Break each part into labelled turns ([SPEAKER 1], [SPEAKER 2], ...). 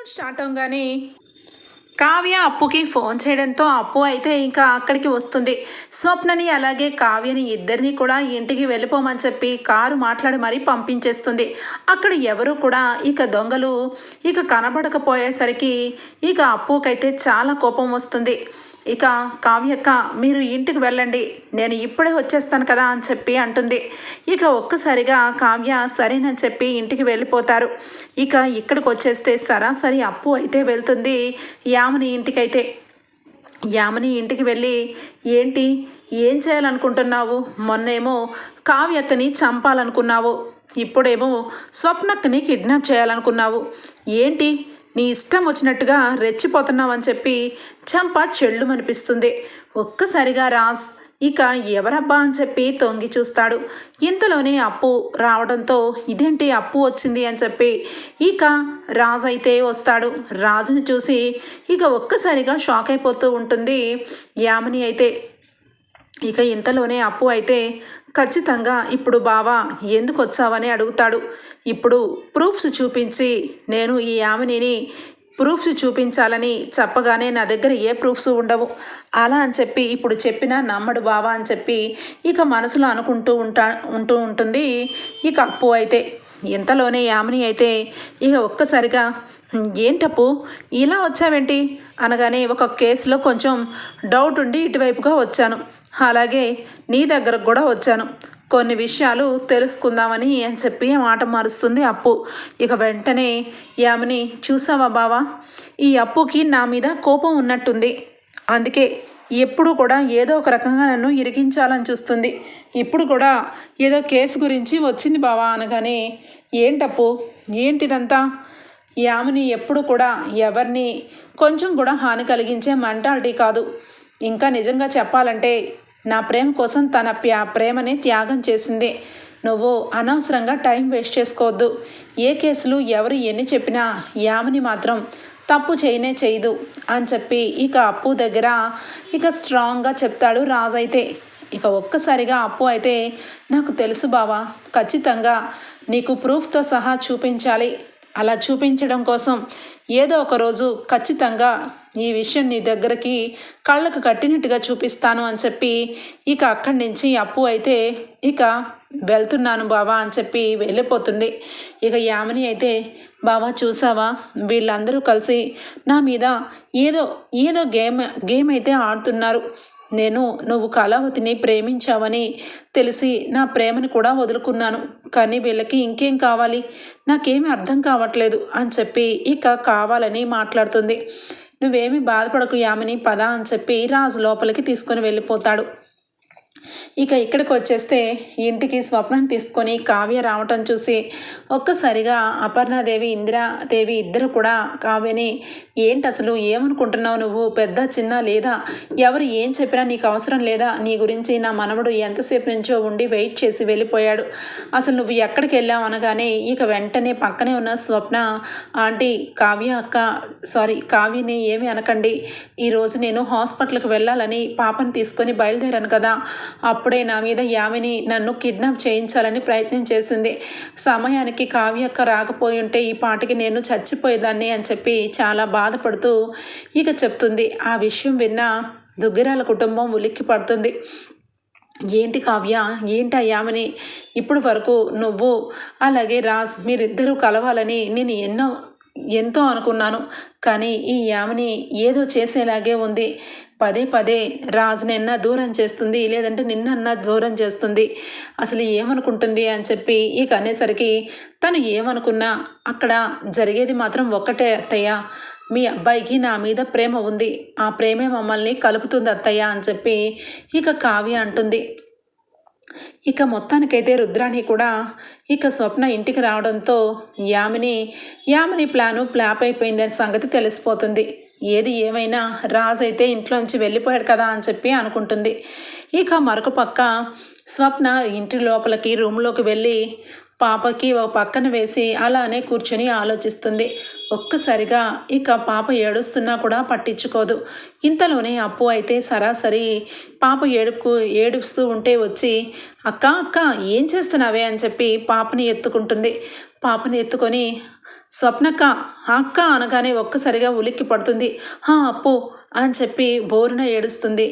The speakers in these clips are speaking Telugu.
[SPEAKER 1] ఎపిసోడ్ స్టార్ట్ అవగానే కావ్య అప్పుకి ఫోన్ చేయడంతో అప్పు అయితే ఇంకా అక్కడికి వస్తుంది. స్వప్నని అలాగే కావ్యని ఇద్దరిని కూడా ఇంటికి వెళ్ళిపోమని చెప్పి కారు మాట్లాడి మరీ పంపించేస్తుంది. అక్కడ ఎవరు కూడా ఇక దొంగలు ఇక కనబడకపోయేసరికి ఇక అప్పుకైతే చాలా కోపం వస్తుంది. ఇక కావ్యక్క మీరు ఇంటికి వెళ్ళండి. నేను ఇప్పుడే వచ్చేస్తాను కదా అని చెప్పి అంటుంది. ఇక ఒక్కసారిగా కావ్య సరేనని చెప్పి ఇంటికి వెళ్ళిపోతారు. ఇక ఇక్కడికి వచ్చేస్తే సరాసరి అప్పు అయితే వెళ్తుంది యామని ఇంటికైతే. యామని ఇంటికి వెళ్ళి ఏంటి? ఏం చేయాలనుకుంటున్నావు? మొన్నేమో కావ్యక్కని చంపాలనుకున్నావు. ఇప్పుడేమో స్వప్నక్కని కిడ్నాప్ చేయాలనుకున్నావు. ఏంటి? నీ ఇష్టం వచ్చినట్టుగా రెచ్చిపోతున్నావని చెప్పి చంప చెళ్ళుమనిపిస్తుంది. ఒక్కసారిగా రాజ్ ఇక ఎవరబ్బా అని చెప్పి తొంగి చూస్తాడు. ఇంతలోనే అప్పు రావడంతో ఇదేంటి అప్పు వచ్చింది అని చెప్పి ఇక రాజు అయితే వస్తాడు. రాజుని చూసి ఇక ఒక్కసారిగా షాక్ అయిపోతూ ఉంటుంది యామిని అయితే. ఇక ఇంతలోనే అప్పు అయితే ఖచ్చితంగా ఇప్పుడు బావా ఎందుకు వచ్చావని అడుగుతాడు. ఇప్పుడు ప్రూఫ్స్ చూపించి నేను ఈ యామినిని ప్రూఫ్స్ చూపించాలని చెప్పగానే నా దగ్గర ఏ ప్రూఫ్స్ ఉండవు. అలా అని చెప్పి ఇప్పుడు చెప్పినా నమ్మడు బావా అని చెప్పి ఇక మనసులో అనుకుంటూ ఉంటా ఉంటూ ఉంటుంది. ఇక అప్పు అయితే ఇంతలోనే యామిని అయితే ఇక ఒక్కసారిగా ఏంటప్పు? ఇలా వచ్చావేంటి? అనగానే ఒక కేసులో కొంచెం డౌట్ ఉండి ఇటువైపుగా వచ్చాను. అలాగే నీ దగ్గరకు కూడా వచ్చాను. కొన్ని విషయాలు తెలుసుకుందామని అని చెప్పి మాట మారుస్తుంది అప్పు. ఇక వెంటనే యామిని చూసావా బావా? ఈ అప్పుకి నా మీద కోపం ఉన్నట్టుంది. అందుకే ఎప్పుడు కూడా ఏదో ఒక రకంగా నన్ను ఇరికించాలని చూస్తుంది. ఇప్పుడు కూడా ఏదో కేసు గురించి వచ్చింది బావా అనగానే ఏంటప్పు? ఏంటిదంతా? యామిని ఎప్పుడు కూడా ఎవరిని కొంచెం కూడా హాని కలిగించే మెంటాలిటీ కాదు. ఇంకా నిజంగా చెప్పాలంటే నా ప్రేమ కోసం తన ప్యా ప్రేమని త్యాగం చేసింది. నువ్వు అనవసరంగా టైం వేస్ట్ చేసుకోవద్దు. ఏ కేసులు ఎవరు ఎన్ని చెప్పినా యామిని మాత్రం తప్పు చేయనే చేయదు అని చెప్పి ఇక అప్పు దగ్గర ఇక స్ట్రాంగ్గా చెప్తాడు రాజు అయితే. ఇక ఒక్కసారిగా అప్పు అయితే నాకు తెలుసు బావా ఖచ్చితంగా నీకు ప్రూఫ్తో సహా చూపించాలి. అలా చూపించడం కోసం ఏదో ఒక రోజు ఖచ్చితంగా ఈ విషయం నీ దగ్గరికి కళ్ళకు కట్టినట్టుగా చూపిస్తాను అని చెప్పి ఇక అక్కడి నుంచి అప్పు అయితే ఇక వెళ్తున్నాను బావా అని చెప్పి వెళ్ళిపోతుంది. ఇక యామిని అయితే బావా చూసావా? వీళ్ళందరూ కలిసి నా మీద ఏదో ఏదో గేమ్ గేమ్ అయితే ఆడుతున్నారు. నేను నువ్వు కళావతిని ప్రేమించావని తెలిసి నా ప్రేమని కూడా వదులుకున్నాను. కానీ వీళ్ళకి ఇంకేం కావాలి? నాకేమి అర్థం కావట్లేదు అని చెప్పి ఇక కావాలని మాట్లాడుతుంది. నువ్వేమి బాధపడకు యామిని పద అని చెప్పి రాజు లోపలికి తీసుకొని వెళ్ళిపోతాడు. ఇక ఇక్కడికి వచ్చేస్తే ఇంటికి స్వప్నం తీసుకొని కావ్య రావటం చూసి ఒక్కసారిగా అపర్ణాదేవి ఇందిరాదేవి ఇద్దరు కూడా కావ్యని ఏంటి అసలు ఏమనుకుంటున్నావు నువ్వు? పెద్ద చిన్న లేదా? ఎవరు ఏం చెప్పినా నీకు అవసరం లేదా? నీ గురించి నా మనవడు ఎంతసేపు నుంచో ఉండి వెయిట్ చేసి వెళ్ళిపోయాడు. అసలు నువ్వు ఎక్కడికి వెళ్ళావు అనగానే ఇక వెంటనే పక్కనే ఉన్న స్వప్న ఆంటీ కావ్య అక్క సారీ కావ్యని ఏమి అనకండి. ఈరోజు నేను హాస్పిటల్కి వెళ్ళాలని పాపని తీసుకొని బయలుదేరాను కదా. అప్పుడే నా మీద యామిని నన్ను కిడ్నాప్ చేయించాలని ప్రయత్నం చేసింది. సమయానికి కావ్యక్క రాకపోయి ఉంటే ఈ పాటకి నేను చచ్చిపోయేదాన్ని అని చెప్పి చాలా బాధపడుతూ ఇక చెప్తుంది. ఆ విషయం విన్న దుగ్గిరాల కుటుంబం ఉలిక్కి పడుతుంది. ఏంటి కావ్య? ఏంటి అయ్యామని ఇప్పుడు వరకు నువ్వు అలాగే రాజ్ మీరిద్దరూ కలవాలని నేను ఎన్నో ఎంతో అనుకున్నాను. కానీ ఈ యామిని ఏదో చేసేలాగే ఉంది. పదే పదే రాజునన్నా దూరం చేస్తుంది లేదంటే నిన్నన్నా దూరం చేస్తుంది. అసలు ఏమనుకుంటుంది అని చెప్పి ఇక అనేసరికి తను ఏమనుకున్నా అక్కడ జరిగేది మాత్రం ఒక్కటే అత్తయ్య. మీ అబ్బాయికి నా మీద ప్రేమ ఉంది ఆ ప్రేమే మమ్మల్ని కలుపుతుంది అత్తయ్య అని చెప్పి ఇక కావ్య అంటుంది. ఇక మొత్తానికైతే రుద్రాణి కూడా ఇక స్వప్న ఇంటికి రావడంతో యామిని యామిని ప్లాను ప్లాప్ అయిపోయిందని సంగతి తెలిసిపోతుంది. ఏది ఏమైనా రాజు అయితే ఇంట్లోంచి వెళ్ళిపోయాడు కదా అని చెప్పి అనుకుంటుంది. ఇక మరొక పక్క స్వప్న ఇంటి లోపలికి రూమ్లోకి వెళ్ళి పాపకి ఒక పక్కన వేసి అలానే కూర్చొని ఆలోచిస్తుంది. ఒక్కసారిగా ఇక పాప ఏడుస్తున్నా కూడా పట్టించుకోదు. ఇంతలోనే అప్పు అయితే సరాసరి పాప ఏడుపు ఏడుస్తూ ఉంటే వచ్చి అక్క అక్క ఏం చేస్తున్నావే? అని చెప్పి పాపని ఎత్తుకుంటుంది. పాపని ఎత్తుకొని స్వప్నక్క అక్క అనగానే ఒక్కసారిగా ఉలిక్కి పడుతుంది. హా అప్పు అని చెప్పి బోరున ఏడుస్తుంది.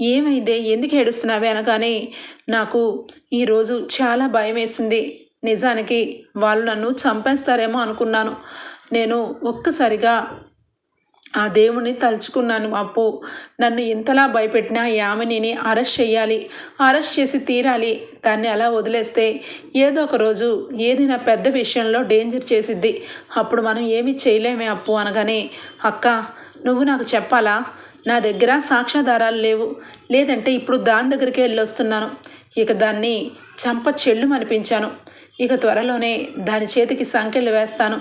[SPEAKER 1] ఏమైందే? ఎందుకు ఏడుస్తున్నావే? అనగానే నాకు ఈరోజు చాలా భయం వేసింది. నిజానికి వాళ్ళు నన్ను చంపేస్తారేమో అనుకున్నాను. నేను ఒక్కసారిగా ఆ దేవుణ్ణి తలుచుకున్నాను. అప్పు నన్ను ఇంతలా భయపెట్టిన యామినిని అరెస్ట్ చేయాలి అరెస్ట్ చేసి తీరాలి. దాన్ని అలా వదిలేస్తే ఏదో ఒక రోజు ఏదైనా పెద్ద విషయంలో డేంజర్ చేసిద్ది. అప్పుడు మనం ఏమీ చేయలేమే అప్పు అనగానే అక్క నువ్వు నాకు చెప్పాలా? నా దగ్గర సాక్ష్యాధారాలు లేవు. లేదంటే ఇప్పుడు దాని దగ్గరికి వెళ్ళి వస్తున్నాను ఇక దాన్ని చంప చెల్లు అనిపించాను ఇక త్వరలోనే దాని చేతికి సంకెళ్ళు వేస్తాను.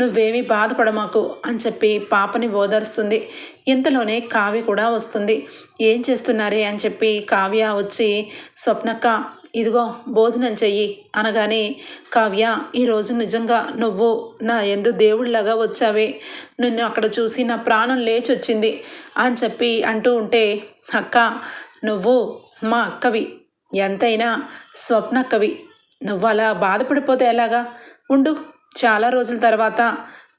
[SPEAKER 1] నువ్వేమీ బాధపడమాకు అని చెప్పి పాపని ఓదారుస్తుంది. ఇంతలోనే కావ్య కూడా వస్తుంది. ఏం చేస్తున్నారే అని చెప్పి కావ్య వచ్చి స్వప్నక్క ఇదిగో భోజనం చెయ్యి అనగానే కావ్య ఈరోజు నిజంగా నువ్వు నా ఎందు దేవుడిలాగా వచ్చావే. నిన్ను అక్కడ చూసి నా ప్రాణం లేచి వచ్చింది అని చెప్పి అంటూ ఉంటే అక్క నువ్వు మా అక్కవి. ఎంతైనా స్వప్నక్కవి. నువ్వు అలా బాధపడిపోతే ఎలాగా? ఉండు. చాలా రోజుల తర్వాత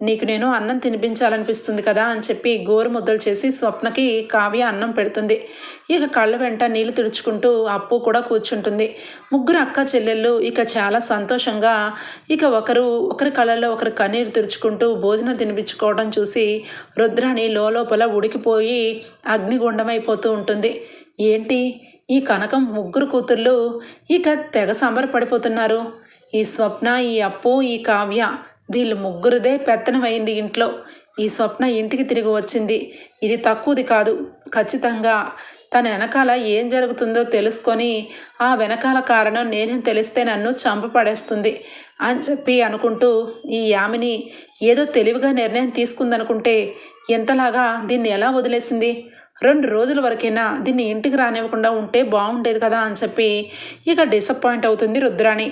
[SPEAKER 1] నీకు నేను అన్నం తినిపించాలనిపిస్తుంది కదా అని చెప్పి గోరు ముద్దలు చేసి స్వప్నకి కావ్య అన్నం పెడుతుంది. ఇక కళ్ళ వెంట నీళ్ళు తుడుచుకుంటూ అప్పు కూడా కూర్చుంటుంది. ముగ్గురు అక్క చెల్లెళ్ళు ఇక చాలా సంతోషంగా ఇక ఒకరు ఒకరి కళ్ళల్లో ఒకరు కన్నీరు తుడుచుకుంటూ భోజనం తినిపించుకోవడం చూసి రుద్రాణి లోపల ఉడికిపోయి అగ్నిగుండమైపోతూ ఉంటుంది. ఏంటి? ఈ కనకం ముగ్గురు కూతుర్లు ఇక తెగ సంబరపడిపోతున్నారు. ఈ స్వప్న ఈ అప్పు ఈ కావ్య వీళ్ళు ముగ్గురుదే పెత్తనమైంది ఇంట్లో. ఈ స్వప్న ఇంటికి తిరిగి వచ్చింది. ఇది తక్కువది కాదు. ఖచ్చితంగా తన వెనకాల ఏం జరుగుతుందో తెలుసుకొని ఆ వెనకాల కారణం నేను తెలిస్తే నన్ను చంపపడేస్తుంది అని చెప్పి అనుకుంటూ ఈ యామిని ఏదో తెలివిగా నిర్ణయం తీసుకుందనుకుంటే ఎంతలాగా దీన్ని ఎలా వదిలేసింది? రెండు రోజుల వరకైనా దీన్ని ఇంటికి రానివ్వకుండా ఉంటే బాగుండేది కదా అని చెప్పి ఇక డిసప్పాయింట్ అవుతుంది రుద్రాణి.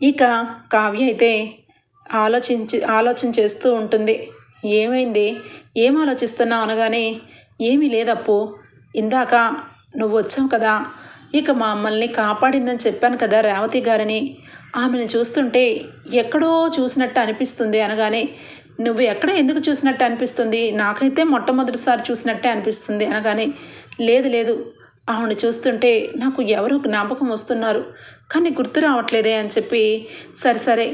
[SPEAKER 1] ఇక కావ్య అయితే ఆలోచించి ఆలోచన చేస్తూ ఉంటుంది. ఏమైంది? ఏం ఆలోచిస్తున్నావు అనగానే ఏమీ లేదప్పు. ఇందాక నువ్వు వచ్చావు కదా. ఇక మమ్మల్ని కాపాడిందని చెప్పాను కదా రేవతి గారిని. ఆమెను చూస్తుంటే ఎక్కడో చూసినట్టు అనిపిస్తుంది అనగానే నువ్వు ఎక్కడ ఎందుకు చూసినట్టు అనిపిస్తుంది? నాకైతే మొట్టమొదటిసారి చూసినట్టే అనిపిస్తుంది అనగానే లేదు లేదు. ఆవిడ చూస్తుంటే నాకు ఎవరో జ్ఞాపకం వస్తున్నారు. కానీ గుర్తు రావట్లేదే అని చెప్పి సరే సరే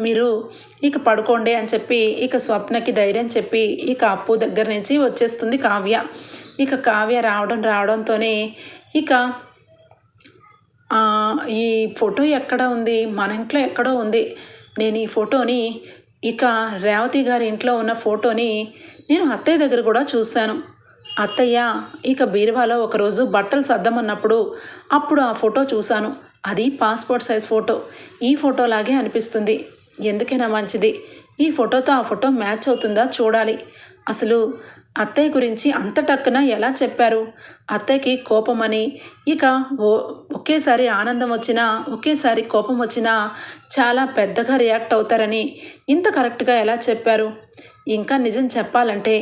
[SPEAKER 1] మీరు ఇక పడుకోండి అని చెప్పి ఇక స్వప్నకి ధైర్యం చెప్పి ఇక అప్పు దగ్గర నుంచి వచ్చేస్తుంది కావ్య. ఇక కావ్య రావడం రావడంతోనే ఇక ఈ ఫోటో ఎక్కడ ఉంది? మన ఇంట్లో ఎక్కడో ఉంది. నేను ఈ ఫోటోని ఇక రేవతి గారి ఇంట్లో ఉన్న ఫోటోని నేను అత్తయ్య దగ్గర కూడా చూశాను. అత్తయ్య ఇక బీరువాలో ఒకరోజు బట్టలు సర్దమన్నప్పుడు అప్పుడు ఆ ఫోటో చూశాను. అది పాస్పోర్ట్ సైజ్ ఫోటో. ఈ ఫోటోలాగే అనిపిస్తుంది. ఎందుకైనా మంచిది. ఈ ఫోటోతో ఆ ఫోటో మ్యాచ్ అవుతుందా చూడాలి. అసలు అత్తయ్య గురించి అంత టక్కున ఎలా చెప్పారు? అత్తయ్యకి కోపమని ఇక ఓ ఒకేసారి ఆనందం వచ్చినా ఒకేసారి కోపం వచ్చినా చాలా పెద్దగా రియాక్ట్ అవుతారని ఇంత కరెక్ట్గా ఎలా చెప్పారు? ఇంకా నిజం చెప్పాలంటే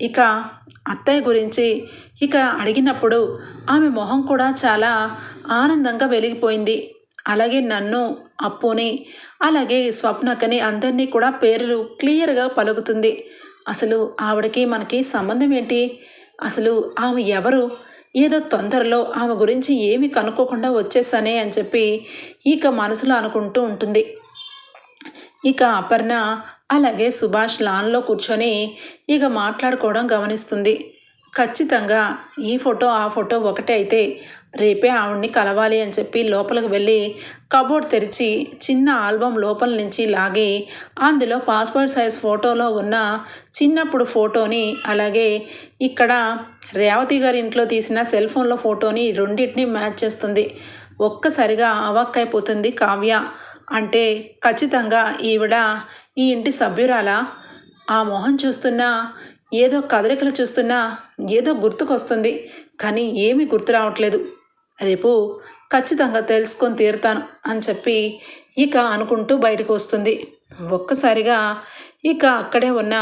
[SPEAKER 1] ఇక అత్తయ్య గురించి ఇక అడిగినప్పుడు ఆమె మొహం కూడా చాలా ఆనందంగా వెలిగిపోయింది. అలాగే నన్ను అప్పుని అలాగే స్వప్నకని అందరినీ కూడా పేర్లు క్లియర్గా పలుకుతుంది. అసలు ఆవిడకి మనకి సంబంధం ఏంటి? అసలు ఆమె ఎవరు? ఏదో తొందరలో ఆమె గురించి ఏమి కనుక్కోకుండా వచ్చేసానే అని చెప్పి ఇక మనసులో అనుకుంటూ ఉంటుంది. ఇక అపర్ణ అలాగే సుభాష్ లాన్లో కూర్చొని ఇక మాట్లాడుకోవడం గమనిస్తుంది. ఖచ్చితంగా ఈ ఫోటో ఆ ఫోటో ఒకటే అయితే రేపే ఆవిడ్ని కలవాలి అని చెప్పి లోపలికి వెళ్ళి కబోర్డ్ తెరిచి చిన్న ఆల్బమ్ లోపల నుంచి లాగి అందులో పాస్పోర్ట్ సైజ్ ఫోటోలో ఉన్న చిన్నప్పుడు ఫోటోని అలాగే ఇక్కడ రేవతి గారి ఇంట్లో తీసిన సెల్ ఫోన్లో ఫోటోని రెండింటిని మ్యాచ్ చేస్తుంది. ఒక్కసారిగా అవక్కైపోతుంది కావ్య. అంటే ఖచ్చితంగా ఈవిడ ఈ ఇంటి సభ్యురాలా? ఆ మొహం చూస్తున్నా ఏదో కదలికలు చూస్తున్నా ఏదో గుర్తుకొస్తుంది. కానీ ఏమీ గుర్తు రావట్లేదు. రేపు ఖచ్చితంగా తెలుసుకొని తీరుతాను అని చెప్పి ఇక అనుకుంటూ బయటకు వస్తుంది. ఒక్కసారిగా ఇక అక్కడే ఉన్న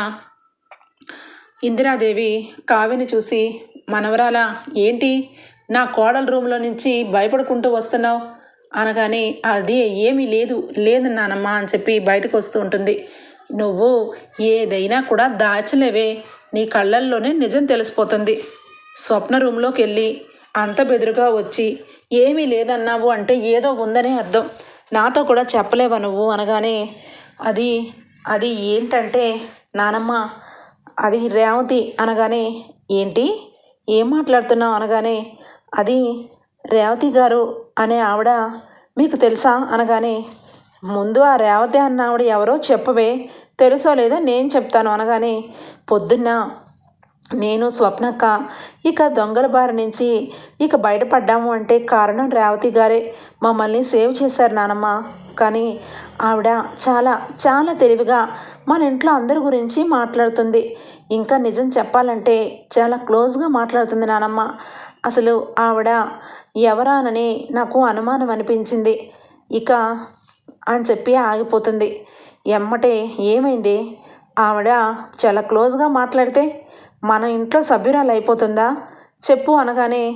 [SPEAKER 1] ఇందిరాదేవి కావ్యని చూసి మనవరాల ఏంటి? నా కోడల రూమ్లో నుంచి భయపడుకుంటూ వస్తున్నావు? అనగానే అది ఏమీ లేదు లేదు నానమ్మ అని చెప్పి బయటకు వస్తూ ఉంటుంది. నువ్వు ఏదైనా కూడా దాచలేవే నీ కళ్ళల్లోనే నిజం తెలిసిపోతుంది. స్వప్న రూమ్లోకి వెళ్ళి అంత బెదురుగా వచ్చి ఏమీ లేదన్నావు అంటే ఏదో ఉందనే అర్థం. నాతో కూడా చెప్పలేవా నువ్వు? అనగానే అది అది ఏంటంటే నానమ్మ అది రేవతి. అనగానే ఏంటి? ఏం మాట్లాడుతున్నావు? అనగానే అది రేవతి గారు అనే ఆవిడ మీకు తెలుసా అనగానే ముందు ఆ రేవతి అన్న ఆవిడ ఎవరో చెప్పవే తెలుసో లేదో నేను చెప్తాను అనగానే పొద్దున్న నేను స్వప్నక్క ఇక దొంగల బారి నుంచి ఇక బయటపడ్డాము అంటే కారణం రేవతి గారే. మమ్మల్ని సేవ్ చేశారు నానమ్మ. కానీ ఆవిడ చాలా చాలా తెలివిగా మన ఇంట్లో అందరి గురించి మాట్లాడుతుంది. ఇంకా నిజం చెప్పాలంటే చాలా క్లోజ్గా మాట్లాడుతుంది నానమ్మ. అసలు ఆవిడ ఎవరానని నాకు అనుమానం అనిపించింది. ఇక అని చెప్పి ఆగిపోతుంది. ఎమ్మటే ఏమైంది? ఆవిడ చాలా క్లోజ్గా మాట్లాడితే మన ఇంట్లో సభ్యురాలు అయిపోతుందా చెప్పు అనగానే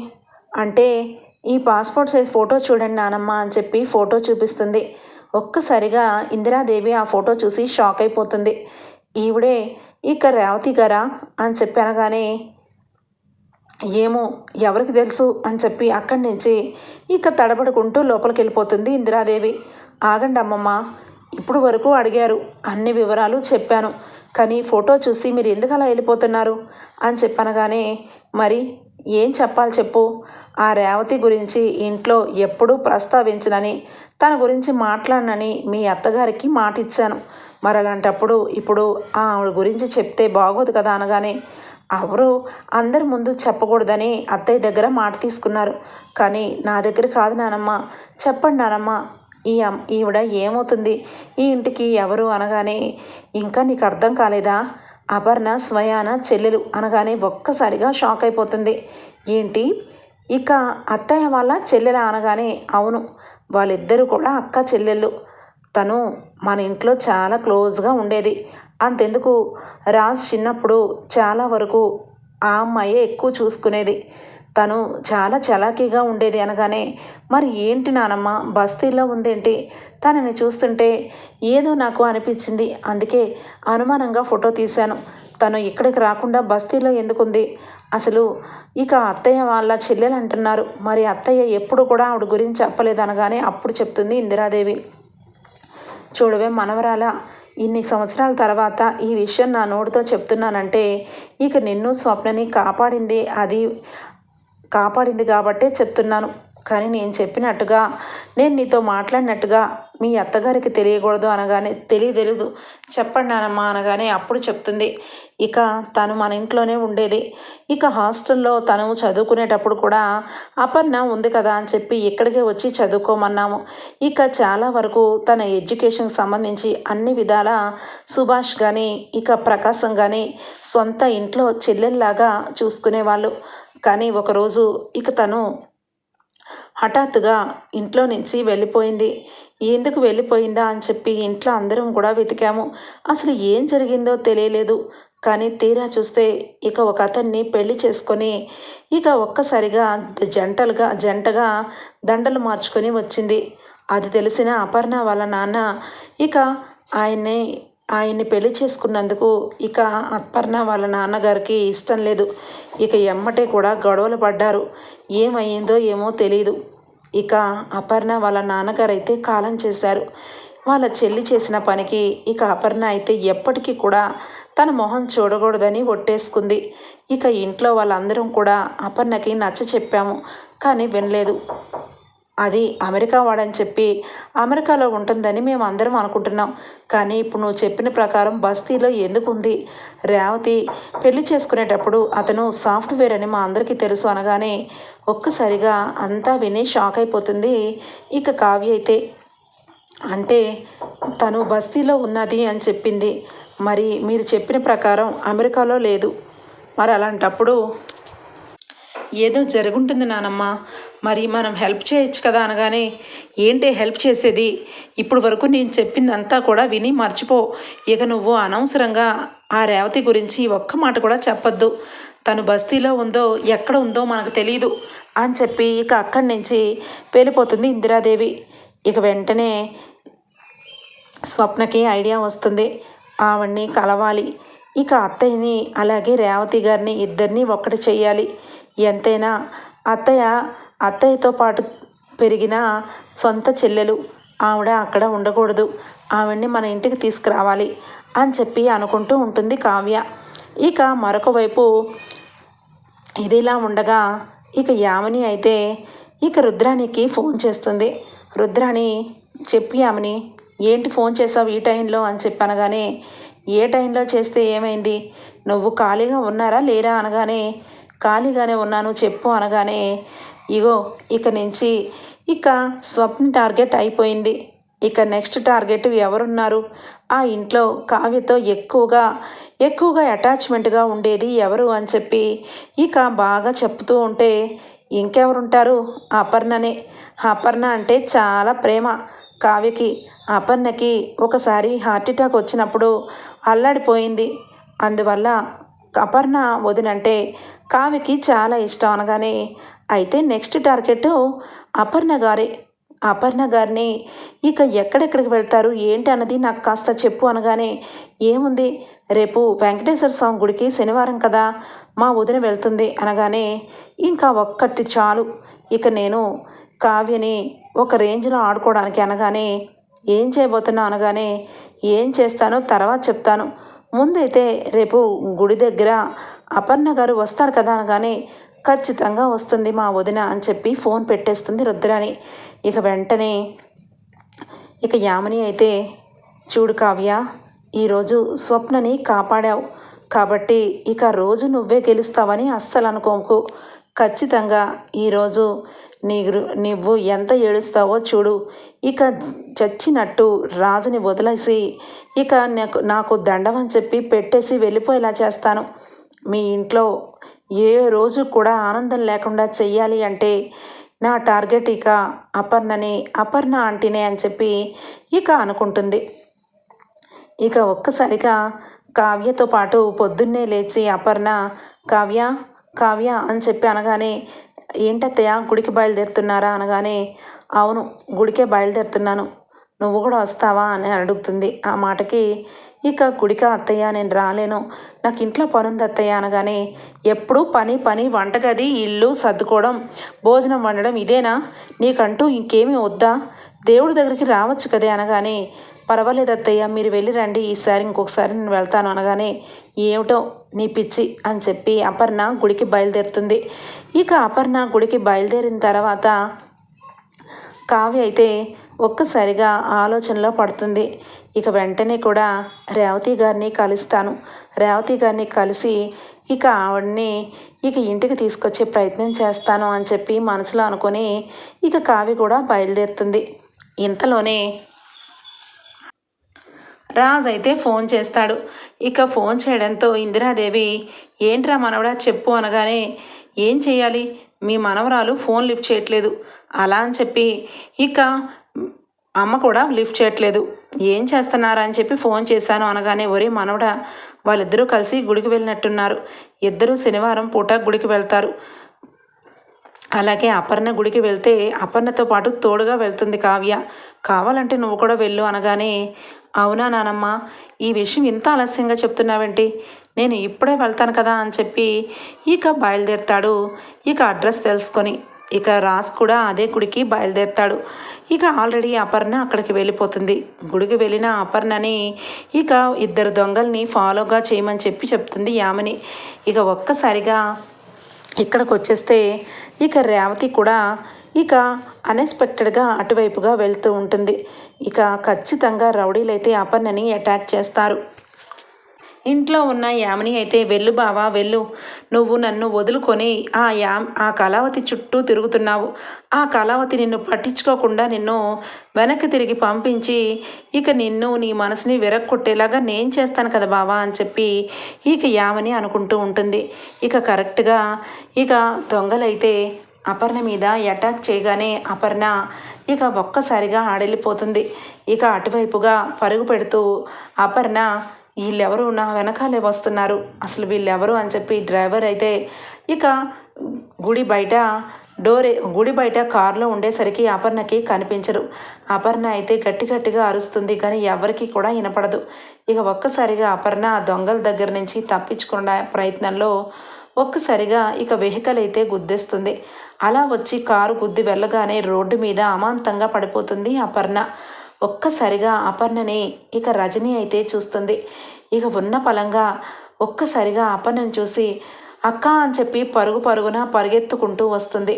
[SPEAKER 1] అంటే ఈ పాస్పోర్ట్ సైజ్ ఫోటో చూడండి నానమ్మ అని చెప్పి ఫోటో చూపిస్తుంది. ఒక్కసారిగా ఇందిరాదేవి ఆ ఫోటో చూసి షాక్ అయిపోతుంది. ఈవిడే ఇక రేవతి గారా? అని చెప్పి అనగానే ఏమో ఎవరికి తెలుసు అని చెప్పి అక్కడి నుంచి ఇక తడబడుకుంటూ లోపలికి వెళ్ళిపోతుంది ఇందిరాదేవి. ఆగండి అమ్మమ్మ ఇప్పుడు వరకు అడిగారు. అన్ని వివరాలు చెప్పాను కానీ ఫోటో చూసి మీరు ఎందుకు అలా వెళ్ళిపోతున్నారు అని చెప్పనగానే మరి ఏం చెప్పాలి చెప్పు. ఆ రేవతి గురించి ఇంట్లో ఎప్పుడూ ప్రస్తావించనని తన గురించి మాట్లాడనని మీ అత్తగారికి మాట ఇచ్చాను మరి అలాంటప్పుడు ఇప్పుడు ఆవిడ గురించి చెప్తే బాగోదు కదా అనగానే ఎవరు అందరి ముందు చెప్పకూడదని అత్తయ్య దగ్గర మాట తీసుకున్నారు. కానీ నా దగ్గర కాదు నానమ్మ. చెప్పండి నానమ్మ. ఈ ఈవిడ ఏమవుతుంది? ఈ ఇంటికి ఎవరు అనగానే ఇంకా నీకు అర్థం కాలేదా? అపర్ణ స్వయాన చెల్లెలు అనగానే ఒక్కసారిగా షాక్ అయిపోతుంది. ఏంటి? ఇక అత్తయ్య వాళ్ళ చెల్లెల అనగానే అవును వాళ్ళిద్దరూ కూడా అక్క చెల్లెళ్ళు. తను మన ఇంట్లో చాలా క్లోజ్గా ఉండేది. అంతెందుకు? రాజ్ చిన్నప్పుడు చాలా వరకు ఆ అమ్మాయే ఎక్కువ చూసుకునేది. తను చాలా చలాకీగా ఉండేది అనగానే మరి ఏంటి నానమ్మ బస్తీల్లో ఉందేంటి? తనని చూస్తుంటే ఏదో నాకు అనిపించింది. అందుకే అనుమానంగా ఫోటో తీశాను. తను ఇక్కడికి రాకుండా బస్తీలో ఎందుకుంది? అసలు ఇక అత్తయ్య వాళ్ళ చెల్లెలు అంటున్నారు. మరి అత్తయ్య ఎప్పుడు కూడా ఆవిడ గురించి చెప్పలేదు అనగానే అప్పుడు చెప్తుంది ఇందిరాదేవి. చూడవే మనవరాల? ఇన్ని సంవత్సరాల తర్వాత ఈ విషయం నా నోటితో చెప్తున్నానంటే ఇక నిన్ను స్వప్నని కాపాడింది అది కాపాడింది కాబట్టే చెప్తున్నాను. కానీ నేను చెప్పినట్టుగా నేను నీతో మాట్లాడినట్టుగా మీ అత్తగారికి తెలియకూడదు అనగానే తెలియదు చెప్పండి నానమ్మ అనగానే అప్పుడు చెప్తుంది. ఇక తను మన ఇంట్లోనే ఉండేది. ఇక హాస్టల్లో తను చదువుకునేటప్పుడు కూడా అపర్ణ ఉంది కదా అని చెప్పి ఇక్కడికే వచ్చి చదువుకోమన్నాము. ఇక చాలా వరకు తన ఎడ్యుకేషన్కి సంబంధించి అన్ని విధాల సుభాష్ కానీ ఇక ప్రకాశం కానీ సొంత ఇంట్లో చెల్లెల్లాగా చూసుకునేవాళ్ళు. కానీ ఒకరోజు ఇక తను హఠాత్తుగా ఇంట్లో నుంచి వెళ్ళిపోయింది. ఎందుకు వెళ్ళిపోయిందా? అని చెప్పి ఇంట్లో అందరం కూడా వెతికాము. అసలు ఏం జరిగిందో తెలియలేదు. కానీ తీరా చూస్తే ఇక ఒక అతన్ని పెళ్ళి చేసుకొని ఇక ఒక్కసారిగా జంటలుగా జంటగా దండలు మార్చుకొని వచ్చింది. అది తెలిసిన అపర్ణ వాళ్ళ నాన్న ఇక ఆయన్ని ఆయన్ని పెళ్ళి చేసుకున్నందుకు ఇక అపర్ణ వాళ్ళ నాన్నగారికి ఇష్టం లేదు. ఇక ఎమ్మటే కూడా గొడవలు పడ్డారు. ఏమయ్యిందో ఏమో తెలియదు ఇక అపర్ణ వాళ్ళ నాన్నగారు అయితే కాలం చేశారు. వాళ్ళ చెల్లి చేసిన పనికి ఇక అపర్ణ అయితే ఎప్పటికీ కూడా తన మొహం చూడకూడదని ఒట్టేసుకుంది. ఇక ఇంట్లో వాళ్ళందరం కూడా అపర్ణకి నచ్చ చెప్పాము కానీ వినలేదు. అది అమెరికా వాడని చెప్పి అమెరికాలో ఉంటుందని మేము అందరం అనుకుంటున్నాం. కానీ ఇప్పుడు నువ్వు చెప్పిన ప్రకారం బస్తీలో ఎందుకు ఉంది? రేవతి పెళ్ళి చేసుకునేటప్పుడు అతను సాఫ్ట్వేర్ అని మా అందరికీ తెలుసు అనగానే ఒక్కసారిగా అంతా విని షాక్ అయిపోతుంది. ఇక కావ్య అయితే అంటే తను బస్తీలో ఉన్నది అని చెప్పింది. మరి మీరు చెప్పిన ప్రకారం అమెరికాలో లేదు. మరి అలాంటప్పుడు ఏదో జరుగుంటుంది నానమ్మ. మరి మనం హెల్ప్ చేయొచ్చు కదా అనగానే ఏంటి హెల్ప్ చేసేది? ఇప్పుడు వరకు నేను చెప్పిందంతా కూడా విని మర్చిపో. ఇక నువ్వు అనవసరంగా ఆ రేవతి గురించి ఒక్క మాట కూడా చెప్పొద్దు. తను బస్తీలో ఉందో ఎక్కడ ఉందో మనకు తెలియదు అని చెప్పి ఇక అక్కడి నుంచి పేలిపోతుంది ఇందిరాదేవి. ఇక వెంటనే స్వప్నకి ఐడియా వస్తుంది. ఆవిడ్ని కలవాలి. ఇక అత్తయ్యని అలాగే రేవతి గారిని ఇద్దరిని ఒక్కటి చేయాలి ఎంతైనా అత్తయ్య అత్తయ్యతో పాటు పెరిగిన సొంత చెల్లెలు. ఆవిడ అక్కడ ఉండకూడదు. ఆవిడ్ని మన ఇంటికి తీసుకురావాలి అని చెప్పి అనుకుంటూ ఉంటుంది కావ్య. ఇక మరొక వైపు ఇదిలా ఉండగా ఇక యామిని అయితే ఇక రుద్రానికి ఫోన్ చేస్తుంది. రుద్రాని చెప్పి యామిని ఏంటి ఫోన్ చేసావు ఈ టైంలో అని చెప్పి అనగానే ఏ టైంలో చేస్తే ఏమైంది? నువ్వు ఖాళీగా ఉన్నారా లేరా అనగానే ఖాళీగానే ఉన్నాను చెప్పు అనగానే ఇగో ఇక నుంచి ఇక స్వప్న టార్గెట్ అయిపోయింది. ఇక నెక్స్ట్ టార్గెట్ ఎవరున్నారు? ఆ ఇంట్లో కావ్యతో ఎక్కువగా ఎక్కువగా అటాచ్మెంట్గా ఉండేది ఎవరు అని చెప్పి ఇక బాగా చెప్తూ ఉంటే ఇంకెవరుంటారు? అపర్ణనే. అపర్ణ అంటే చాలా ప్రేమ. కావ్యకి అపర్ణకి ఒకసారి హార్ట్ అటాక్ వచ్చినప్పుడు అల్లాడిపోయింది. అందువల్ల అపర్ణ వదినంటే కావ్యకి చాలా ఇష్టం అనగానే అయితే నెక్స్ట్ టార్గెట్ అపర్ణ గారే. అపర్ణ గారిని ఇక ఎక్కడెక్కడికి వెళ్తారు? ఏంటి అన్నది నాకు కాస్త చెప్పు అనగానే ఏముంది? రేపు వెంకటేశ్వర స్వామి గుడికి శనివారం కదా మా వదిన వెళ్తుంది అనగానే ఇంకా ఒక్కటి చాలు. ఇక నేను కావ్యని ఒక రేంజ్లో ఆడుకోవడానికి అనగానే ఏం చేయబోతున్నా అనగానే ఏం చేస్తానో తర్వాత చెప్తాను. ముందైతే రేపు గుడి దగ్గర అపర్ణ గారు వస్తారు కదా అనగానే ఖచ్చితంగా వస్తుంది మా వదిన అని చెప్పి ఫోన్ పెట్టేస్తుంది రుద్రాని ఇక వెంటనే ఇక యామిని అయితే చూడు కావ్య ఈరోజు స్వప్నని కాపాడావు. కాబట్టి ఇక రోజు నువ్వే గెలుస్తావని అస్సలు అనుకోకు. ఖచ్చితంగా ఈరోజు నీ నువ్వు ఎంత ఏడుస్తావో చూడు. ఇక చచ్చినట్టు రాజుని వదిలేసి ఇక నాకు నాకు దండం అని చెప్పి పెట్టేసి వెళ్ళిపోయేలా చేస్తాను. మీ ఇంట్లో ఏ రోజు కూడా ఆనందం లేకుండా చెయ్యాలి అంటే నా టార్గెట్ ఇక అపర్ణని అపర్ణ ఆంటీనే అని చెప్పి ఇక అనుకుంటుంది. ఇక ఒక్కసారిగా కావ్యతో పాటు పొద్దున్నే లేచి అపర్ణ కావ్య కావ్య అని చెప్పి అనగానే ఏంటత్తయ్య గుడికి బయలుదేరుతున్నారా? అనగానే అవును గుడికే బయలుదేరుతున్నాను. నువ్వు కూడా వస్తావా? అని అడుగుతుంది. ఆ మాటకి ఇక గుడిక అత్తయ్య నేను రాలేను. నాకు ఇంట్లో పనుంది అత్తయ్య అనగానే ఎప్పుడు పని పని వంటగది ఇల్లు సర్దుకోవడం భోజనం వండడం ఇదేనా? నీకంటూ ఇంకేమీ వద్దా? దేవుడి దగ్గరికి రావచ్చు కదే అనగానే పర్వాలేదు అత్తయ్య మీరు వెళ్ళి రండి ఈసారి ఇంకొకసారి నేను వెళ్తాను అనగానే ఏమిటో నీ పిచ్చి అని చెప్పి అపర్ణ గుడికి బయలుదేరుతుంది. ఇక అపర్ణ గుడికి బయలుదేరిన తర్వాత కావ్య అయితే ఒక్కసారిగా ఆలోచనలో పడుతుంది. ఇక వెంటనే కూడా రేవతి గారిని కలుస్తాను. రేవతి గారిని కలిసి ఇక ఆవిడని ఇక ఇంటికి తీసుకొచ్చే ప్రయత్నం చేస్తాను అని చెప్పి మనసులో అనుకొని ఇక కావి కూడా బయలుదేరుతుంది. ఇంతలోనే రాజ్ అయితే ఫోన్ చేస్తాడు. ఇక ఫోన్ చేయడంతో ఇందిరాదేవి ఏంట్రా మనవడా చెప్పు అనగానే ఏం చేయాలి మీ మనవరాలు ఫోన్ లిఫ్ట్ చేయట్లేదు. అలా అని చెప్పి ఇక అమ్మ కూడా లిఫ్ట్ చేయట్లేదు. ఏం చేస్తున్నారా అని చెప్పి ఫోన్ చేశాను అనగానే ఒరే మనవడ వాళ్ళిద్దరూ కలిసి గుడికి వెళ్ళినట్టున్నారు. ఇద్దరూ శనివారం పూట గుడికి వెళ్తారు. అలాగే అపర్ణ గుడికి వెళ్తే అపర్ణతో పాటు తోడుగా వెళ్తుంది కావ్య. కావాలంటే నువ్వు కూడా వెళ్ళు అనగానే అవునా నానమ్మ ఈ విషయం ఇంత ఆలస్యంగా చెప్తున్నావేంటి? నేను ఇప్పుడే వెళ్తాను కదా అని చెప్పి ఇక బయలుదేరుతాడు. ఇక అడ్రస్ తెలుసుకొని ఇక రాస్ కూడా అదే గుడికి బయలుదేరుతాడు. ఇక ఆల్రెడీ అపర్ణ అక్కడికి వెళ్ళిపోతుంది. గుడికి వెళ్ళిన అపర్ణని ఇక ఇద్దరు దొంగల్ని ఫాలోగా చేయమని చెప్పి చెప్తుంది యామని. ఇక ఒక్కసారిగా ఇక్కడికి వచ్చేస్తే ఇక రేవతి కూడా ఇక అన్ఎక్స్పెక్టెడ్గా అటువైపుగా వెళ్తూ ఉంటుంది. ఇక ఖచ్చితంగా రౌడీలైతే అపర్ణని అటాక్ చేస్తారు. ఇంట్లో ఉన్న యామిని అయితే వెళ్ళు బావా వెళ్ళు. నువ్వు నన్ను వదులుకొని ఆ యామ్ ఆ కళావతి చుట్టూ తిరుగుతున్నావు. ఆ కళావతి నిన్ను పట్టించుకోకుండా నిన్ను వెనక్కి తిరిగి పంపించి ఇక నిన్ను నీ మనసుని విరక్కొట్టేలాగా నేను చేస్తాను కదా బావా అని చెప్పి ఇక యామని అనుకుంటూ ఉంటుంది. ఇక కరెక్ట్గా ఇక దొంగలైతే అపర్ణ మీద అటాక్ చేయగానే అపర్ణ ఇక ఒక్కసారిగా ఆడెళ్ళిపోతుంది. ఇక అటువైపుగా పరుగు పెడుతూ అపర్ణ వీళ్ళెవరు నా వెనకాలే వస్తున్నారు. అసలు వీళ్ళెవరు అని చెప్పి డ్రైవర్ అయితే ఇక గుడి బయట డోర్ గుడి బయట కారులో ఉండేసరికి అపర్ణకి కనిపించరు. అపర్ణ అయితే గట్టి గట్టిగా అరుస్తుంది కానీ ఎవరికి కూడా వినపడదు. ఇక ఒక్కసారిగా అపర్ణ దొంగల దగ్గర నుంచి తప్పించుకున్న ప్రయత్నంలో ఒక్కసారిగా ఇక వెహికల్ అయితే గుద్దేస్తుంది. అలా వచ్చి కారు గుద్ది వెళ్ళగానే రోడ్డు మీద అమాంతంగా పడిపోతుంది అపర్ణ. ఒక్కసారిగా అపర్ణని ఇక రజని అయితే చూస్తుంది. ఇక ఉన్న పలంగా ఒక్కసారిగా అపర్ణని చూసి అక్క అని చెప్పి పరుగు పరుగున పరిగెత్తుకుంటూ వస్తుంది.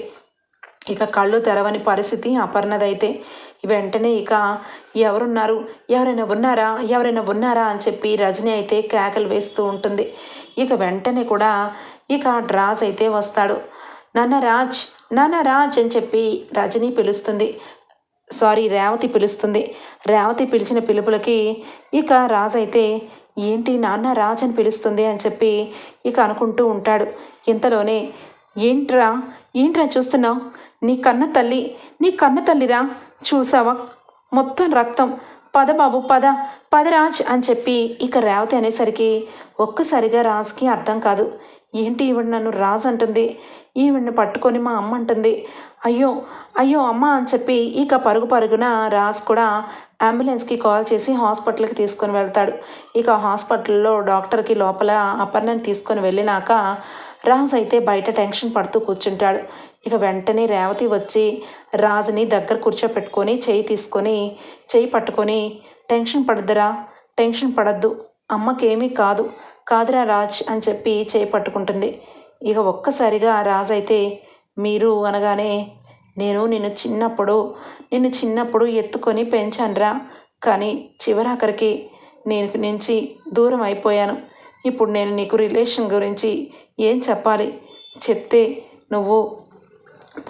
[SPEAKER 1] ఇక కళ్ళు తెరవని పరిస్థితి అపర్ణదైతే. వెంటనే ఇక ఎవరున్నారు? ఎవరైనా ఉన్నారా? ఎవరైనా ఉన్నారా? అని చెప్పి రజని అయితే కేకలు వేస్తూ ఉంటుంది. ఇక వెంటనే కూడా ఇక రాజ్ అయితే వస్తాడు. నాన్న రాజ్ నాన్న రాజ్ అని చెప్పి రజని పిలుస్తుంది. సారీ రేవతి పిలుస్తుంది. రేవతి పిలిచిన పిలుపులకి ఇక రాజు అయితే ఏంటి నాన్న రాజ్ అని పిలుస్తుంది? అని చెప్పి ఇక అనుకుంటూ ఉంటాడు. ఇంతలోనే ఏంట్రా ఏంట్రా చూస్తున్నావు? నీ కన్న తల్లి నీ కన్న తల్లిరా చూసావా? మొత్తం రక్తం. పద బాబు పద పద రాజ్ అని చెప్పి ఇక రేవతి అనేసరికి ఒక్కసారిగా రాజ్కి అర్థం కాదు. ఏంటి ఈవిడ నన్ను రాజ్ అంటుంది ఈవిడ్ని పట్టుకొని మా అమ్మ అంటుంది. అయ్యో అయ్యో అమ్మ అని చెప్పి ఇక పరుగు పరుగున రాజ్ కూడా అంబులెన్స్కి కాల్ చేసి హాస్పిటల్కి తీసుకొని వెళ్తాడు. ఇక హాస్పిటల్లో డాక్టర్కి లోపల అపర్ణని తీసుకొని వెళ్ళినాక రాజ్ అయితే బయట టెన్షన్ పడుతూ కూర్చుంటాడు. ఇక వెంటనే రేవతి వచ్చి రాజుని దగ్గర కూర్చోపెట్టుకొని చేయి తీసుకొని చేయి పట్టుకొని టెన్షన్ పడద్దురా టెన్షన్ పడద్దు అమ్మకేమీ కాదు కాదురా రాజ్ అని చెప్పి చేయి పట్టుకుంటుంది. ఇక ఒక్కసారిగా రాజు అయితే మీరు అనగానే నేను నిన్ను చిన్నప్పుడు నిన్ను చిన్నప్పుడు ఎత్తుకొని పెంచానురా. కానీ చివరాఖరికి నేను నుంచి దూరం అయిపోయాను. ఇప్పుడు నేను నీకు రిలేషన్ గురించి ఏం చెప్పాలి? చెప్తే నువ్వు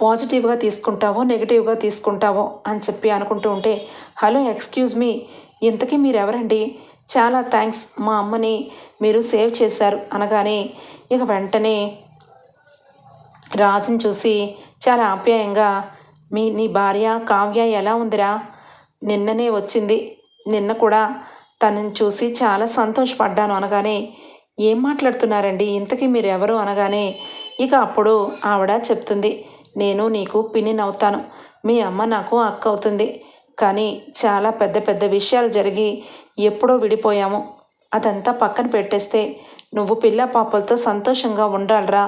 [SPEAKER 1] పాజిటివ్గా తీసుకుంటావో నెగిటివ్గా తీసుకుంటావో అని చెప్పి అనుకుంటూ ఉంటే హలో ఎక్స్క్యూజ్ మీ. ఇంతకీ మీరు ఎవరండి చాలా థ్యాంక్స్ మా అమ్మని మీరు సేవ్ చేశారు. అనగానే ఇక వెంటనే రాజుని చూసి చాలా ఆప్యాయంగా మీ నీ భార్య కావ్య ఎలా ఉందిరా? నిన్ననే వచ్చింది. నిన్న కూడా తనని చూసి చాలా సంతోషపడ్డాను అనగానే ఏం మాట్లాడుతున్నారండి? ఇంతకీ మీరు ఎవరు? అనగానే ఇక అప్పుడు ఆవిడ చెప్తుంది నేను నీకు పిన్నినవుతాను మీ అమ్మ నాకు అక్క అవుతుంది. కానీ చాలా పెద్ద పెద్ద విషయాలు జరిగి ఎప్పుడో విడిపోయాము. అదంతా పక్కన పెట్టేస్తే నువ్వు పిల్ల పాపలతో సంతోషంగా ఉండాలరా.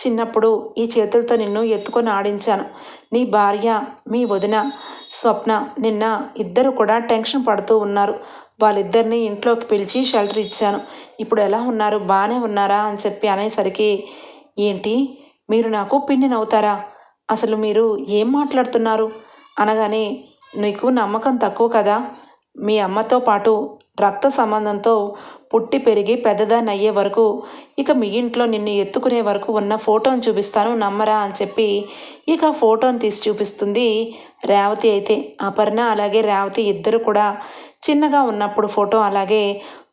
[SPEAKER 1] చిన్నప్పుడు ఈ చేతులతో నిన్ను ఎత్తుకొని ఆడించాను. నీ భార్య మీ వదిన స్వప్న నిన్న ఇద్దరు కూడా టెన్షన్ పడుతూ ఉన్నారు. వాళ్ళిద్దరిని ఇంట్లోకి పిలిచి షెల్టర్ ఇచ్చాను. ఇప్పుడు ఎలా ఉన్నారు? బాగానే ఉన్నారా? అని చెప్పి అనేసరికి ఏంటి? మీరు నాకు పిన్నినవుతారా అసలు మీరు ఏం మాట్లాడుతున్నారు? అనగానే నీకు నమ్మకం తక్కువ కదా. మీ అమ్మతో పాటు రక్త సంబంధంతో పుట్టి పెరిగి పెద్దదాన్ని అయ్యే వరకు ఇక మీ ఇంట్లో నిన్ను ఎత్తుకునే వరకు ఉన్న ఫోటోని చూపిస్తాను నమ్మరా అని చెప్పి ఇక ఫోటోని తీసి చూపిస్తుంది రేవతి అయితే. అపర్ణ అలాగే రేవతి ఇద్దరు కూడా చిన్నగా ఉన్నప్పుడు ఫోటో అలాగే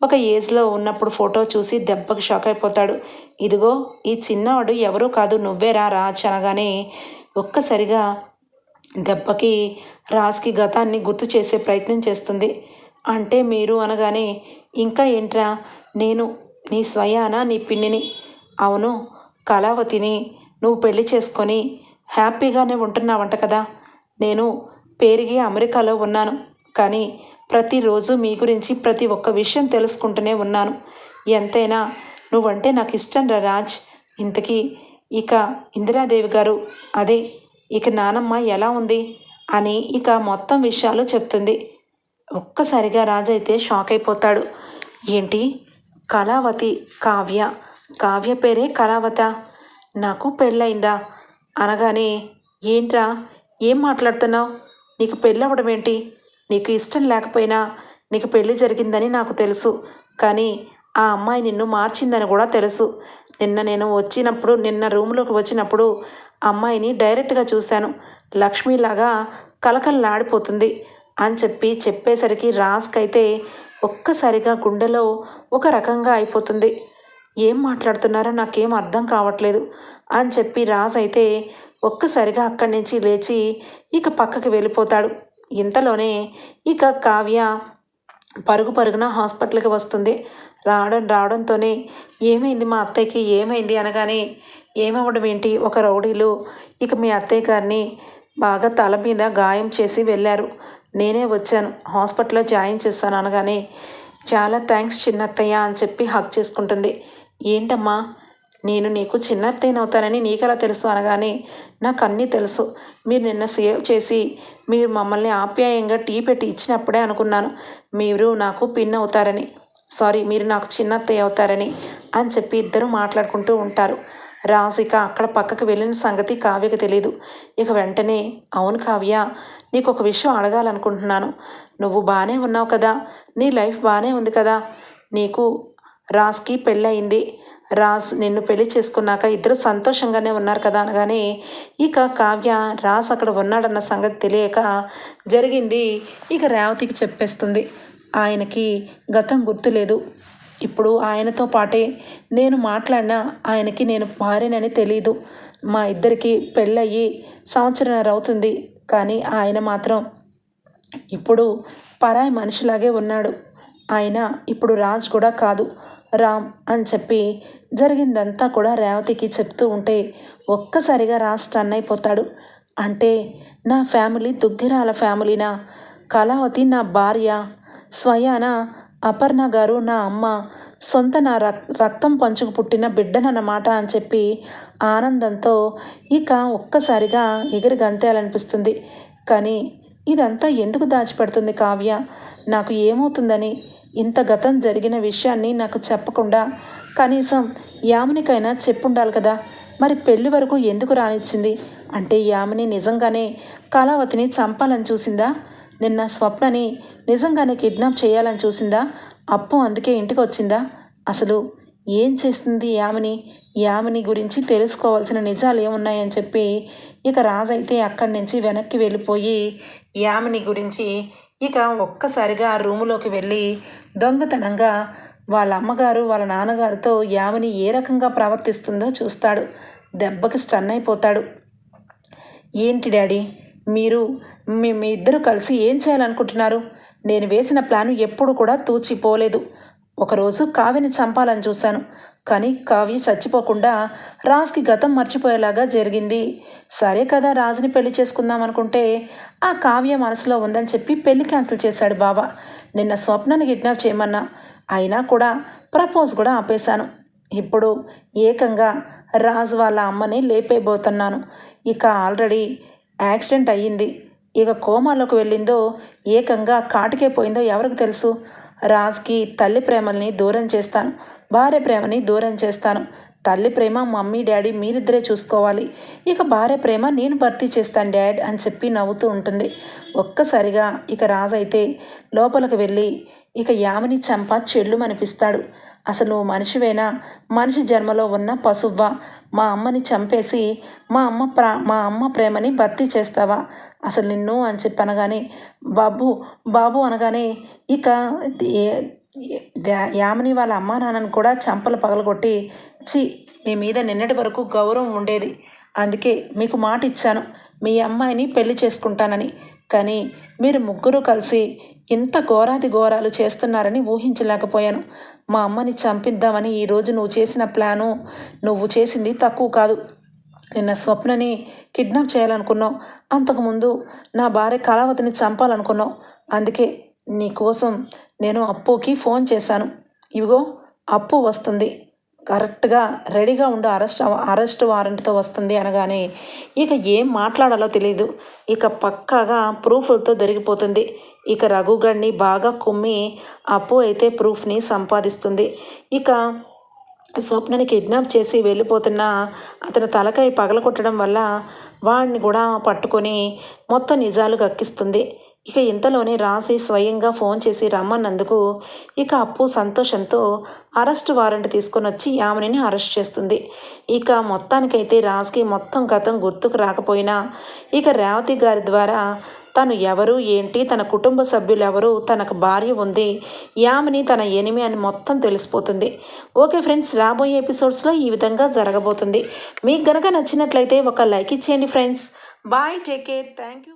[SPEAKER 1] ఒక ఏజ్లో ఉన్నప్పుడు ఫోటో చూసి దెబ్బకి షాక్ అయిపోతాడు. ఇదిగో ఈ చిన్నవాడు ఎవరూ కాదు నువ్వేరా రాజ్ అనగానే ఒక్కసారిగా దెబ్బకి రాజ్కి గతాన్ని గుర్తు చేసే ప్రయత్నం చేస్తుంది. అంటే మీరు అనగానే ఇంకా ఏంట్రా? నేను నీ స్వయాన? నీ పిన్నిని? అవును కళావతిని. నువ్వు పెళ్ళి చేసుకొని హ్యాపీగానే ఉంటున్నావంట కదా. నేను పెరిగి అమెరికాలో ఉన్నాను. కానీ ప్రతిరోజు మీ గురించి ప్రతి ఒక్క విషయం తెలుసుకుంటూనే ఉన్నాను. ఎంతైనా నువ్వంటే నాకు ఇష్టం రా రాజ్. ఇంతకీ ఇక ఇందిరాదేవి గారు అదే ఇక నానమ్మ ఎలా ఉంది? అని ఇక మొత్తం విషయాలు చెప్తుంది. ఒక్కసారిగా రాజు అయితే షాక్ అయిపోతాడు. ఏంటి? కళావతి కావ్య. కావ్య పేరే కళావత. నాకు పెళ్ళయిందా? అనగానే ఏంట్రా? ఏం మాట్లాడుతున్నావు? నీకు పెళ్ళవడం ఏంటి? నీకు ఇష్టం లేకపోయినా నీకు పెళ్ళి జరిగిందని నాకు తెలుసు. కానీ ఆ అమ్మాయి నిన్ను మార్చిందని కూడా తెలుసు. నిన్న నేను వచ్చినప్పుడు నిన్న రూమ్లోకి వచ్చినప్పుడు అమ్మాయిని డైరెక్ట్గా చూశాను. లక్ష్మిలాగా కలకలలాడిపోతుంది అని చెప్పి చెప్పేసరికి రాజ్కైతే ఒక్కసారిగా గుండెలో ఒక రకంగా అయిపోతుంది. ఏం మాట్లాడుతున్నారో నాకేం అర్థం కావట్లేదు అని చెప్పి రాజ్ అయితే ఒక్కసారిగా అక్కడి నుంచి లేచి ఇక పక్కకి వెళ్ళిపోతాడు. ఇంతలోనే ఇక కావ్య పరుగు పరుగున హాస్పిటల్కి వస్తుంది. రావడం రావడంతోనే ఏమైంది మా అత్తయ్యకి? ఏమైంది అనగానే ఏమవ్వడం ఏంటి? ఒక రౌడీలు ఇక మీ అత్తయ్య గారిని బాగా తల మీద గాయం చేసి వెళ్ళారు. నేనే వచ్చాను. హాస్పిటల్లో జాయిన్ చేస్తాను అనగానే చాలా థ్యాంక్స్ చిన్నత్తయ్య అని చెప్పి హక్ చేసుకుంటుంది. ఏంటమ్మా నేను నీకు చిన్న అవుతానని నీకెలా తెలుసు? అనగానే నాకు అన్నీ తెలుసు. మీరు నిన్న సేవ్ చేసి మీరు మమ్మల్ని ఆప్యాయంగా టీ పెట్టి ఇచ్చినప్పుడే అనుకున్నాను. మీరు నాకు పిన్ అవుతారని. సారీ మీరు నాకు చిన్నత్తయ్య అవుతారని అని చెప్పి ఇద్దరు మాట్లాడుకుంటూ ఉంటారు. రాజు ఇక అక్కడ పక్కకు వెళ్ళిన సంగతి కావ్యకి తెలియదు ఇక వెంటనే అవును కావ్య నీకు ఒక విషయం అడగాలనుకుంటున్నాను. నువ్వు బాగానే ఉన్నావు కదా. నీ లైఫ్ బాగానే ఉంది కదా. నీకు రాజ్కి పెళ్ళయింది. రాజ్ నిన్ను పెళ్ళి చేసుకున్నాక ఇద్దరు సంతోషంగానే ఉన్నారు కదా అనగానే ఇక కావ్య రాజ్ అక్కడ ఉన్నాడన్న సంగతి తెలియక జరిగింది. ఇక రేవతికి చెప్పేస్తుంది. ఆయనకి గతం గుర్తులేదు. ఇప్పుడు ఆయనతో పాటే నేను మాట్లాడినా ఆయనకి నేను భార్యనని తెలీదు. మా ఇద్దరికి పెళ్ళయ్యి సంవత్సరంన్నర అవుతుంది. కానీ ఆయన మాత్రం ఇప్పుడు పరాయి మనిషిలాగే ఉన్నాడు. ఆయన ఇప్పుడు రాజ్ కూడా కాదు. రామ్ అని చెప్పి జరిగిందంతా కూడా రేవతికి చెప్తూ ఉంటే ఒక్కసారిగా రాజ్ టన్ అయిపోతాడు. అంటే నా ఫ్యామిలీ దుగ్గిరాల ఫ్యామిలీనా? కళావతి నా భార్య. స్వయాన? అపర్ణ గారు నా అమ్మ సొంత నా రక్తం పంచుకు పుట్టిన బిడ్డనన్నమాట అని చెప్పి ఆనందంతో ఇక ఒక్కసారిగా ఎగిరి గంతేయాలనిపిస్తుంది. కానీ ఇదంతా ఎందుకు దాచిపెడుతుంది కావ్య? నాకు ఏమవుతుందని ఇంత గతం జరిగిన విషయాన్ని నాకు చెప్పకుండా కనీసం యామినికైనా చెప్పుండాలి కదా? మరి పెళ్ళి వరకు ఎందుకు రానిచ్చింది? అంటే యామిని నిజంగానే కళావతిని చంపాలని చూసిందా? నిన్న స్వప్నని నిజంగానే కిడ్నాప్ చేయాలని చూసిందా? అప్పు అందుకే ఇంటికి వచ్చిందా అసలు ఏం చేస్తుంది యామిని? యామిని గురించి తెలుసుకోవాల్సిన నిజాలు ఏమున్నాయని చెప్పి ఇక రాజైతే అక్కడి నుంచి వెనక్కి వెళ్ళిపోయి యామిని గురించి ఇక ఒక్కసారిగా రూములోకి వెళ్ళి దొంగతనంగా వాళ్ళ అమ్మగారు వాళ్ళ నాన్నగారితో యామిని ఏ రకంగా ప్రవర్తిస్తుందో చూస్తాడు. దెబ్బకి స్టన్ అయిపోతాడు. ఏంటి డాడీ? మీరు మీ మీ ఇద్దరు కలిసి ఏం చేయాలనుకుంటున్నారు? నేను వేసిన ప్లాను ఎప్పుడు కూడా తూచిపోలేదు. ఒకరోజు కావ్యని చంపాలని చూశాను. కానీ కావ్య చచ్చిపోకుండా రాజ్కి గతం మర్చిపోయేలాగా జరిగింది. సరే కదా రాజుని పెళ్ళి చేసుకుందాం అనుకుంటే ఆ కావ్య మనసులో ఉందని చెప్పి పెళ్ళి క్యాన్సిల్ చేశాడు బావ. నిన్న స్వప్నాన్ని కిడ్నాప్ చేయమన్నా. అయినా కూడా ప్రపోజ్ కూడా ఆపేశాను. ఇప్పుడు ఏకంగా రాజు వాళ్ళ అమ్మని లేపేయబోతున్నాను. ఇక ఆల్రెడీ యాక్సిడెంట్ అయ్యింది. ఇక కోమాలోకి వెళ్ళిందో ఏకంగా కాటికే పోయిందో ఎవరికి తెలుసు? రాజ్కి తల్లి ప్రేమల్ని దూరం చేస్తాను. భార్య ప్రేమని దూరం చేస్తాను. తల్లి ప్రేమ మమ్మీ డాడీ మీరిద్దరే చూసుకోవాలి. ఇక భార్య ప్రేమ నేను భర్తీ చేస్తాను డాడ్ అని చెప్పి నవ్వుతూ ఉంటుంది. ఒక్కసారిగా ఇక రాజైతే లోపలికి వెళ్ళి ఇక యామిని చంప చెల్లుమనిపిస్తాడు అసలు నువ్వు మనిషివేనా? మనిషి జన్మలో ఉన్న పశువ్వా? మా అమ్మని చంపేసి మా అమ్మ ప్రా మా అమ్మ ప్రేమని భర్తీ చేస్తావా? అసలు నిన్ను అని చెప్పి అనగానే బాబు బాబు అనగానే ఇక యామిని వాళ్ళ అమ్మా నాన్నని కూడా చంపలు పగలగొట్టి చి మీ మీద నిన్నటి వరకు గౌరవం ఉండేది. అందుకే మీకు మాట ఇచ్చాను. మీ అమ్మాయిని పెళ్ళి చేసుకుంటానని. కానీ మీరు ముగ్గురు కలిసి ఇంత ఘోరాది ఘోరాలు చేస్తున్నారని ఊహించలేకపోయాను. మా అమ్మని చంపిద్దామని ఈరోజు నువ్వు చేసిన ప్లాను నువ్వు చేసింది తక్కువ కాదు. నిన్న స్వప్నని కిడ్నాప్ చేయాలనుకున్నావు. అంతకుముందు నా భార్య కళావతిని చంపాలనుకున్నావు. అందుకే నీకోసం నేను అప్పుకి ఫోన్ చేశాను. ఇవిగో అప్పు వస్తుంది. కరెక్ట్గా రెడీగా ఉండు అరెస్ట్ అరెస్ట్ వారెంట్తో వస్తుంది అనగానే ఇక ఏం మాట్లాడాలో తెలియదు ఇక పక్కాగా ప్రూఫ్లతో దొరికిపోతుంది. ఇక రఘుగడిని బాగా కుమ్మి అప్పు అయితే ప్రూఫ్ని సంపాదిస్తుంది. ఇక స్వప్నని కిడ్నాప్ చేసి వెళ్ళిపోతున్న అతని తలకాయ పగలగొట్టడం వల్ల వాడిని కూడా పట్టుకొని మొత్తం నిజాలు గక్కిస్తుంది. ఇక ఇంతలోనే రాసి స్వయంగా ఫోన్ చేసి రమ్మన్నందుకు ఇక అప్పు సంతోషంతో అరెస్ట్ వారెంట్ తీసుకొని వచ్చి యామినిని అరెస్ట్ చేస్తుంది. ఇక మొత్తానికైతే రాజ్కి మొత్తం గతం గుర్తుకు రాకపోయినా ఇక రేవతి గారి ద్వారా తను ఎవరు ఏంటి తన కుటుంబ సభ్యులు ఎవరు తనకు భార్య ఉంది యామిని తన ఎనిమి అని మొత్తం తెలిసిపోతుంది. ఓకే ఫ్రెండ్స్ రాబోయే ఎపిసోడ్స్లో ఈ విధంగా జరగబోతుంది. మీకు గనక నచ్చినట్లయితే ఒక లైక్ ఇచ్చేయండి friends. Bye take care thank you.